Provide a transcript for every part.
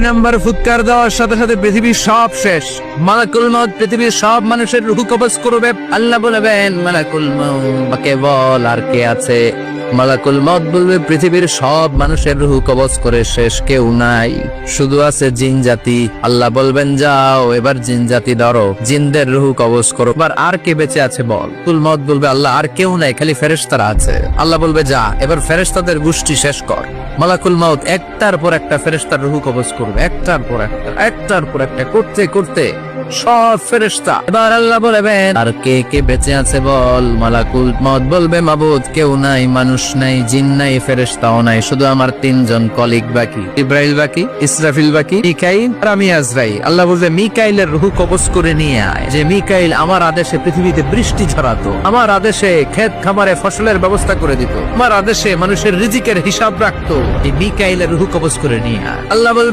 Number ফুৎকার দেওয়ার সাথে সাথে পৃথিবীর সব শেষ। মালাকুল মত পৃথিবীর সব মানুষের রুহু কবজ করবে। আল্লাহ বলবেন, মালাকুল মউত কে বল আর কে আছে? মালাকুল মত বলবে, পৃথিবীর সব মানুষের রুহু কবজ করে শেষ কেউ নাই। শুধু আছে জিন জাতি। আল্লাহ বলবেন, যাও, এবার জিন জাতি ধরো। জিনদের রুহু কবজ করো। এবার আর কে বেঁচে আছে বল? কুল মত বলবে, আল্লাহ, আর কেউ নাই, খালি ফেরেশতারা আছে। আল্লাহ বলবে, যা, এবার ফেরেশতাদের গোষ্ঠী শেষ কর। মালাকুল মাউত একটার পর একটা ফেরেশতার রুহু কবজ করবে, একটার পর একটা, একটার পর একটা, করতে করতে সব ফেরেশতা। এবার আল্লাহ বলবেন, আর কে কে বেঁচে আছে বল, মালাকুল মত বলবে, মাবুদ, কেউ নাই, মানুষ নাই, জিন নাই, ফেরেশতাও নাই, শুধু আমার তিনজন কলিগ বাকি, ইব্রাহিল বাকি, ইসরাফিল বাকি, মিকাইল আর আমি আজরাইল। আল্লাহ বলবে, মিকাইলের রুহু কবজ করে নিয়ে আয়, যে মিকাইল আমার আদেশে পৃথিবীতে বৃষ্টি ছড়াতো আমার আদেশে ক্ষেত খামারে ফসলের ব্যবস্থা করে দিত, আমার আদেশে মানুষের রিজিকের হিসাব রাখতো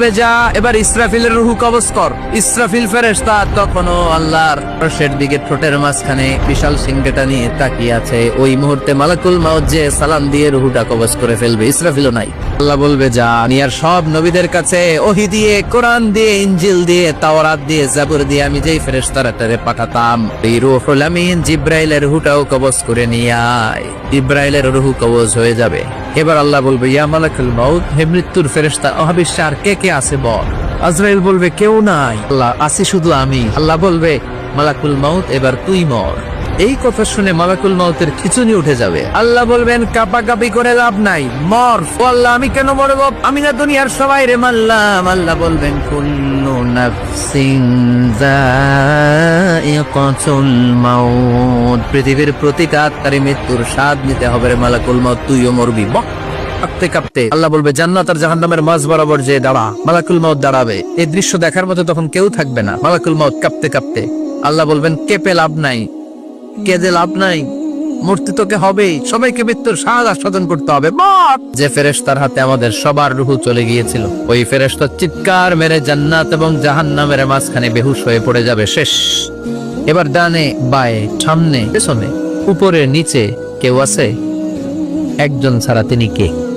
যা, এবার ইসরাফিলের রুহু কবজ কর। ইসরাফিল ফেরেশতা তখনও আল্লাহর আরশের দিকে ঠোঁটের মাঝখানে বিশাল সিংহটা নিয়ে তাকিয়ে আছে। ওই মুহূর্তে মালাকুল মাউত যে সালাম দিয়ে রুহুটা কবজ করে ফেলবে, ইসরাফিলও নাই। আল্লাহ বলবে, যা, আমি সব নবীদের কাছে ওহি দিয়ে, কোরআন দিয়ে, ইনজিল দিয়ে, তাওরাত দিয়ে, জাবুর দিয়ে আমি যেই ফেরেশতারাটারে পাঠাতাম, এই রুহুল আমিন জিব্রাইলের রুহুটাও কবজ করে নিয়ে আয়। ইব্রাইলের রুহু কবজ হয়ে যাবে। এবার আল্লাহ বলবে, ইয়া মালাকুল মাউত, হে মৃত্যুর ফেরেশতা অহাবিশ্বে আর কে কে আছে বল? আজরাইল বলবে, কেউ নাই। আল্লাহ, আছি শুধু আমি। আল্লাহ বলবে, মালাকুল মাউত, এবার তুই মর। এই কথা শুনে মালাকুল মাউতের খিচুনি উঠে যাবে। আল্লাহ বলবেন, কাপাকাপি করে লাভ নাই, মর। ও আল্লাহ, আমি কেন মরব? আমি না দুনিয়ার সবাই রে মাল্লাম আল্লাহ বলবেন, কুল্লু নাফসিন যায়িকাতুল মাউত। পৃথিবীর প্রতিটা আত্মারই মৃত্যুর স্বাদ নিতে হবে রে মালাকুল মাউত, তুইও মরবি। বক, কাঁপতে কাঁপতে। আল্লাহ বলবে, জান্নাত আর জাহান্নামের মাঝ বরাবর যে দাঁড়া, মালাকুল মাউত দাঁড়াবে। এই দৃশ্য দেখার মতো তখন কেউ থাকবে না। মালাকুল মাউত কাঁপতে কাঁপতে। আল্লাহ বলবেন, কেঁপে লাভ নাই। কেঁদে লাভ নাই? মূর্তি তোকে হবেই। সবাইকে মৃত্যুর স্বাদ আস্বাদন করতে হবে! যে ফেরেশতার হাতে আমাদের সবার রুহু চলে গিয়েছিল, ওই ফেরেশতা চিৎকার মেরে জান্নাত এবং জাহান্নামের মাঝখানে বেহুশ হয়ে পড়ে যাবে। শেষ। এবার ডানে, বায়ে, সামনে, পেছনে, উপরে, নিচে কেউ আছে? একজন ছাড়া তিনি কে?